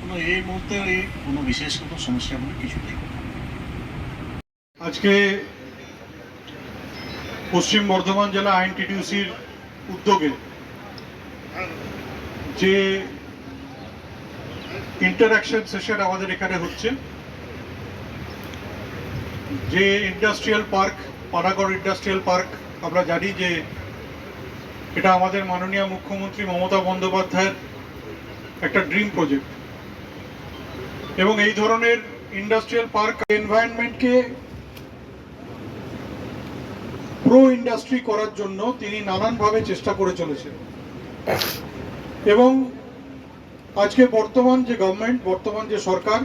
কোনো এই মুহূর্তে এই কোনো বিশেষ কোনো সমস্যা বলে কিছু নেই আজকে পশ্চিম বর্ধমান জেলা আইনটিটিউসির উদ্যোগে যে ইন্টারাকশন সেশন আমাদের এখানে হচ্ছে, যে industrial park Panagarh industrial park আমরা জানি যে এটা আমাদের মাননীয় মুখ্যমন্ত্রী মমতা বন্দ্যোপাধ্যায়ের একটা ড্রিম প্রজেক্ট এবং এই ধরনের ইন্ডাস্ট্রিয়াল পার্ক এনভায়রনমেন্টকে প্রো ইন্ডাস্ট্রি করার জন্য তিনি নানানভাবে চেষ্টা করে চলেছেন। এবং আজকে বর্তমান যে গভর্নমেন্ট বর্তমান যে সরকার,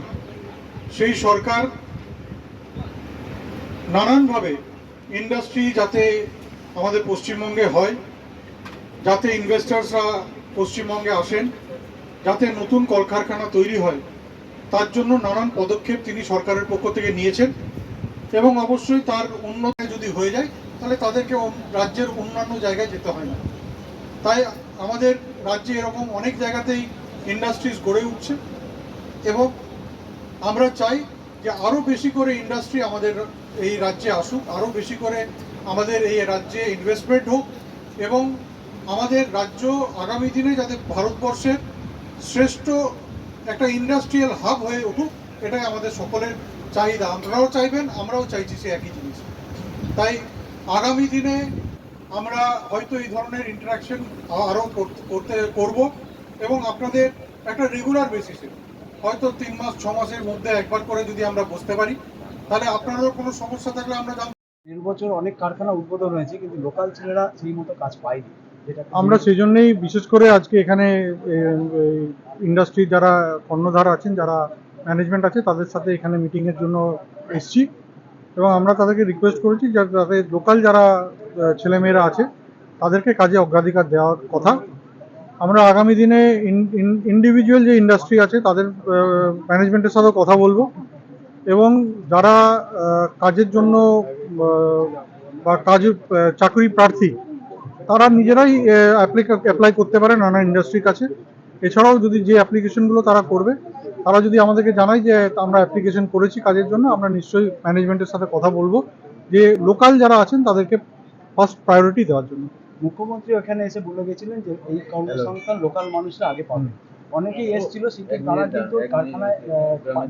সেই সরকার নানানভাবে ইন্ডাস্ট্রি যাতে আমাদের পশ্চিমবঙ্গে হয়, যাতে ইনভেস্টার্সরা পশ্চিমবঙ্গে আসেন, যাতে নতুন কলকারখানা তৈরি হয়, তার জন্য নানান পদক্ষেপ তিনি সরকারের পক্ষ থেকে নিয়েছেন এবং অবশ্যই তার উন্নতি যদি হয়ে যায় তাহলে তাদেরকে রাজ্যের অন্যান্য জায়গায় যেতে হয় না। তাই আমাদের রাজ্যে এরকম অনেক জায়গাতেই ইন্ডাস্ট্রিজ গড়ে উঠছে এবং আমরা চাই যে আরও বেশি করে ইন্ডাস্ট্রি আমাদের এই রাজ্যে আসুক, আরও বেশি করে আমাদের এই রাজ্যে ইনভেস্টমেন্ট হোক এবং আমাদের রাজ্য আগামী দিনে যাতে ভারতবর্ষের শ্রেষ্ঠ একটা ইন্ডাস্ট্রিয়াল হাব হয়ে উঠুক, এটাই আমাদের সকলের চাহিদা। আপনারাও চাইবেন, আমরাও চাইছি সে একই জিনিস। তাই আগামী দিনে আমরা হয়তো এই ধরনের ইন্টারাকশন আরও করতে করব এবং আপনাদের একটা রেগুলার বেসিসে হয়তো তিন মাস ছ মাসের মধ্যে একবার করে যদি আমরা বসতে পারি তাহলে আপনারও কোনো সমস্যা থাকলে আমরা দেড় বছর অনেক কারখানা উদ্বোধন হয়েছে কিন্তু লোকাল ছেলেরা সেই মতো কাজ পায়নি। আমরা সেই জন্যই বিশেষ করে আজকে এখানে ইন্ডাস্ট্রি যারা কর্ণধার আছেন যারা ম্যানেজমেন্ট আছে তাদের সাথে এখানে মিটিংয়ের জন্য এসছি। এবং আমরা তাদেরকে রিকোয়েস্ট করেছি যা- তাদের লোকাল যারা ছেলেমেয়েরা আছে, তাদেরকে কাজে অগ্রাধিকার দেওয়ার কথা। আমরা আগামী দিনে ইন্ডিভিজুয়াল যে ইন্ডাস্ট্রি আছে, তাদের ম্যানেজমেন্টের সাথে কথা বলব। এবং যারা কাজের জন্য বা কাজ চাকরি প্রার্থী, তারা নিজেরাই অ্যাপ্লাই করতে পারে নানা ইন্ডাস্ট্রির কাছে। এছাড়াও যদি যে অ্যাপ্লিকেশনগুলো তারা করবে তারা যদি আমাদেরকে জানায় যে আমরা অ্যাপ্লিকেশন করেছি কাজের জন্য আমরা নিশ্চয়ই ম্যানেজমেন্টের সাথে কথা বলব। যে লোকাল যারা আছেন তাদেরকে ফার্স্ট প্রায়োরিটি দেওয়ার জন্য। মুখ্যমন্ত্রী ওখানে এসে বলে গেছিলেন যে এই কর্মসংস্থান লোকাল মানুষরা আগে পাবে। অনেকেই এসেছিল কিন্তু তারা কিন্তু কারখানায়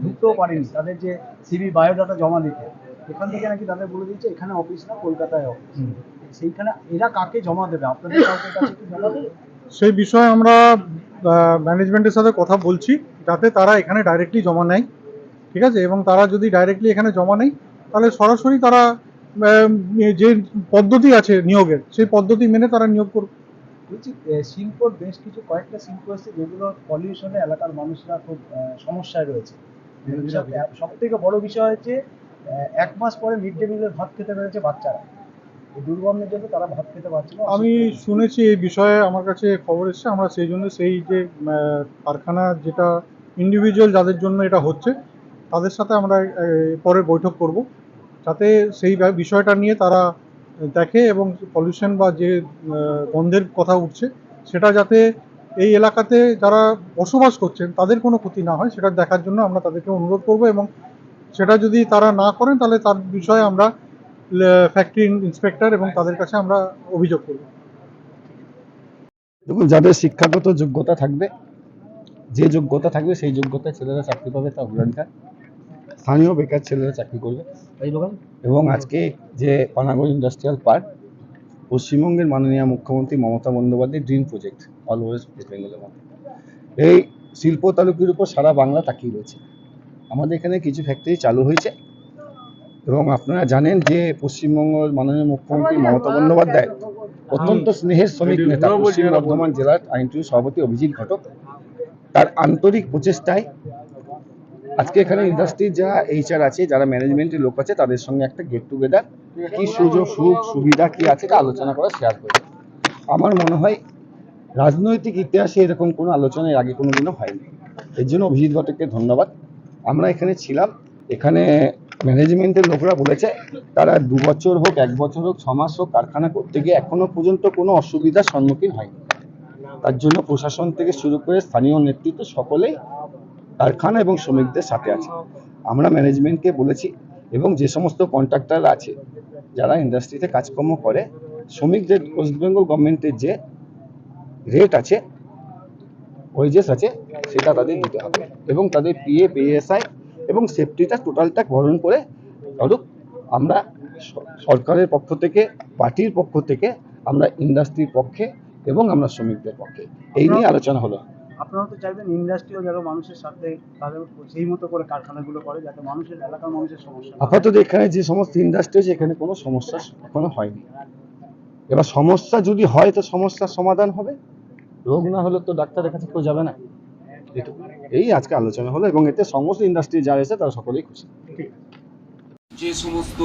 ঢুকতেও পারেনি। তাদের যে সিবি বায়োডাটা জমা দিতে। এখান থেকে নাকি তাদের বলে দিচ্ছে এখানে অফিস না কলকাতায় অফিস সেইখানে এরা কাকে জমা দেবে? আপনাদের কাছে কি জমা দেবে? সেই বিষয়ে আমরা ম্যানেজমেন্টের সাথে কথা বলছি যাতে তারা এখানে ডাইরেক্টলি জমা নেয় ঠিক আছে? এবং তারা যদি ডাইরেক্টলি এখানে জমা নেয় তাহলে সরাসরি তারা যে পদ্ধতি আছে নিয়োগের সেই পদ্ধতি মেনে তারা নিয়োগ করবে। বলছি শিল্পর বেশ কিছু কয়েকটা শিল্প আছে যেগুলো পলিউশনে এলাকার মানুষরা খুব সমস্যায় রয়েছে। সব থেকে বড় বিষয় হচ্ছে এক মাস পরে মিড ডে মিলের ভাত খেতে পেরেছে বাচ্চারা। জন্য তারা ভাত খেতে পারছে না। আমি শুনেছি এই বিষয়ে আমার কাছে খবর এসেছে। আমরা সেই জন্য সেই যে কারখানা যেটা ইন্ডিভিজুয়াল যাদের জন্য এটা হচ্ছে, তাদের সাথে আমরা পরে বৈঠক করব। যাতে সেই বিষয়টা নিয়ে তারা দেখে এবং পলিউশন বা যে গন্ধের কথা উঠছে, সেটা যাতে এই এলাকাতে যারা বসবাস করছেন, তাদের কোনো ক্ষতি না হয়, সেটা দেখার জন্য আমরা তাদেরকে অনুরোধ করব এবং সেটা যদি তারা না করেন, তাহলে তার বিষয়ে আমরা ফ্যাক্টরি ইন্সপেক্টর এবং তাদের কাছে আমরা অভিযোগ করব। দেখুন যাদের শিক্ষাগত যোগ্যতা থাকবে যে যোগ্যতা থাকবে সেই যোগ্যতায় ছেলেরা চাকরি পাবে তা অগ্রাধিকার। স্থানীয় বেকার ছেলেরা চাকরি করবে। এবং আজকে যে পানাগড় ইন্ডাস্ট্রিয়াল পার্ক পশ্চিমবঙ্গের মাননীয় মুখ্যমন্ত্রী Mamata Bandyopadhyay dream project all west west বেঙ্গলের মধ্যে এই শিল্প তালুকের উপর সারা বাংলা তাকিয়ে রয়েছে। আমাদের এখানে কিছু ফ্যাক্টরি চালু হয়েছে। এবং আপনারা জানেন যে পশ্চিমবঙ্গের মাননীয় মুখ্যমন্ত্রী মমতা বন্দ্যোপাধ্যায় অত্যন্ত স্নেহের শ্রমিক নেতা পশ্চিম বর্ধমান জেলার আইনটিউ সভাপতি অভিজিৎ ঘটক। তার আন্তরিক প্রচেষ্টায় আজকে এখানে ইন্ডাস্ট্রির যা এইচআর আছে যারা ম্যানেজমেন্টের লোক আছে তাদের সঙ্গে একটা গেট টুগেদার কি সুযোগ সুখ সুবিধা কি আছে তা আলোচনা করা শেয়ার করি। আমার মনে হয় রাজনৈতিক ইতিহাসে এরকম কোনো আলোচনা এর আগে কোনো দিনও হয়নি। এর জন্য অভিজিৎ ঘটককে ধন্যবাদ। আমরা এখানে ছিলাম। এখানে ম্যানেজমেন্টের লোকরা বলেছে, তারা দু বছর হোক, এক বছর হোক, ছ মাস হোক, কারখানা করতে গিয়ে এখনও পর্যন্ত কোনো অসুবিধার সম্মুখীন হয়নি। তার জন্য প্রশাসন থেকে শুরু করে স্থানীয় নেতৃত্ব সকলেই কারখানা এবং শ্রমিকদের সাথে আছে। আমরা ম্যানেজমেন্টকে বলেছি এবং যে সমস্ত কন্ট্রাক্টর আছে, যারা ইন্ডাস্ট্রিতে কাজকর্ম করে, শ্রমিকদের ওয়েস্ট বেঙ্গল গভর্নমেন্টের যে রেট আছে ওয়েজেস আছে, সেটা তাদের দিতে হবে এবং তাদের পিএ পিএসআই এবং সেফটিটা টোটালটা বরণ করে ধরুক আমরা সরকারের পক্ষ থেকে পার্টির পক্ষ থেকে আমরা ইন্ডাস্ট্রির পক্ষে এবং আমরা শ্রমিকদের পক্ষে। এই নিয়ে আলোচনা হলো। আপনারা তো চাইবেন ইন্ডাস্ট্রিও যেন মানুষের সাথে তাদের সেই মতো করে কারখানাগুলো করে যাতে মানুষের এলাকার মানুষের সমস্যা আপাতত এখানে যে সমস্ত ইন্ডাস্ট্রি আছে এখানে কোনো সমস্যা এখনও হয়নি। এবার সমস্যা যদি হয় তো সমস্যার সমাধান হবে। রোগ না হলে তো ডাক্তারের কাছে কেউ যাবে না। এই আজকে আলোচনা হলো এবং এতে সমস্ত ইন্ডাস্ট্রি যারা এসে তারা সকলেই খুশি। যে সমস্ত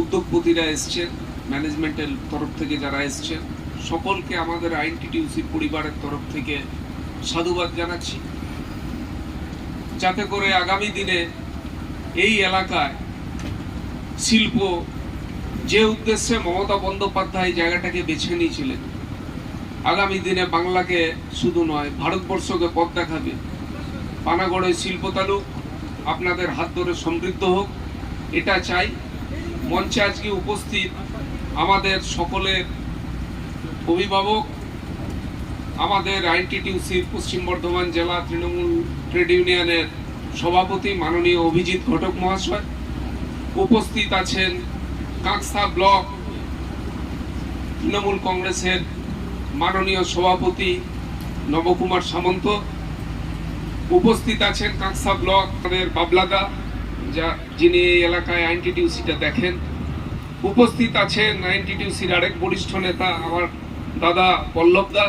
উদ্যোগপতিরা এসছেন ম্যানেজমেন্টের তরফ থেকে যারা এসছেন, সকলকে আমাদের আইনটিটিউসি পরিবারের তরফ থেকে সাধুবাদ জানাচ্ছি। যাতে করে আগামী দিনে এই এলাকায় শিল্প যে উদ্দেশ্যে মমতা বন্দ্যোপাধ্যায় জায়গাটাকে বেছে নিয়েছিলেন আগামী দিনে বাংলাকে শুধু নয়, ভারতবর্ষকে পথ দেখাবে। পানাগড়ের শিল্প তালুক আপনাদের হাত ধরে সমৃদ্ধ হোক, এটা চাই। মঞ্চে আজকে উপস্থিত আমাদের সকলের অভিভাবক, আমাদের আইনটিটিউসির পশ্চিম বর্ধমান জেলা তৃণমূল ট্রেড ইউনিয়নের সভাপতি মাননীয় অভিজিৎ ঘটক মহাশয়। উপস্থিত আছেন কাঁকসা ব্লক তৃণমূল কংগ্রেসের মাননীয় সভাপতি নবকুমার সামন্ত। উপস্থিত আছেন কাঁকসা ব্লক বাবলাদা, যা যিনি এই এলাকায় আইনটিটিউসিটা দেখেন। উপস্থিত আছেন আইনটিটিউসির আরেক বরিষ্ঠ নেতা, আমার দাদা পল্লবদা।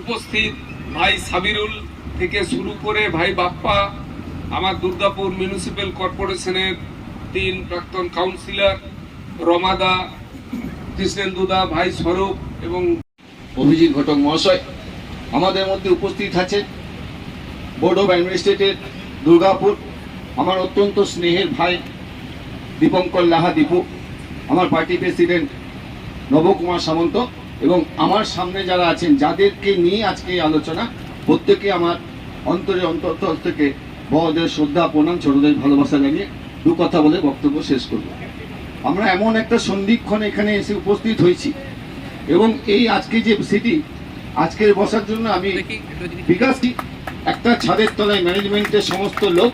উপস্থিত ভাই সাবিরুল থেকে শুরু করে ভাই বাপ্পা, আমার দুর্গাপুর মিউনিসিপ্যাল কর্পোরেশনের তিন প্রাক্তন কাউন্সিলর, রমাদা কৃষ্ণেন্দুদা ভাই স্বরূপ এবং অভিজিৎ ঘটক মহাশয় আমাদের মধ্যে উপস্থিত আছেন। বোর্ড অফ অ্যাডমিনিস্ট্রেটের দুর্গাপুর, আমার অত্যন্ত স্নেহের ভাই দীপঙ্কর লাহা দীপু, আমার পার্টি প্রেসিডেন্ট নবকুমার সামন্ত এবং আমার সামনে যারা আছেন, যাদেরকে নিয়ে আজকে এই আলোচনা, প্রত্যেকে আমার অন্তরে অন্তর থেকে বড়দের শ্রদ্ধা, প্রণাম, ছোটদের ভালোবাসা জানিয়ে দু কথা বলে বক্তব্য শেষ করব। আমরা এমন একটা সন্ধিক্ষণ এখানে এসে উপস্থিত হয়েছি। এবং এই আজকে যে সিটি আজকের বসার জন্য আমি বিকাশ একটা ছাদের তলায় ম্যানেজমেন্টের সমস্ত লোক।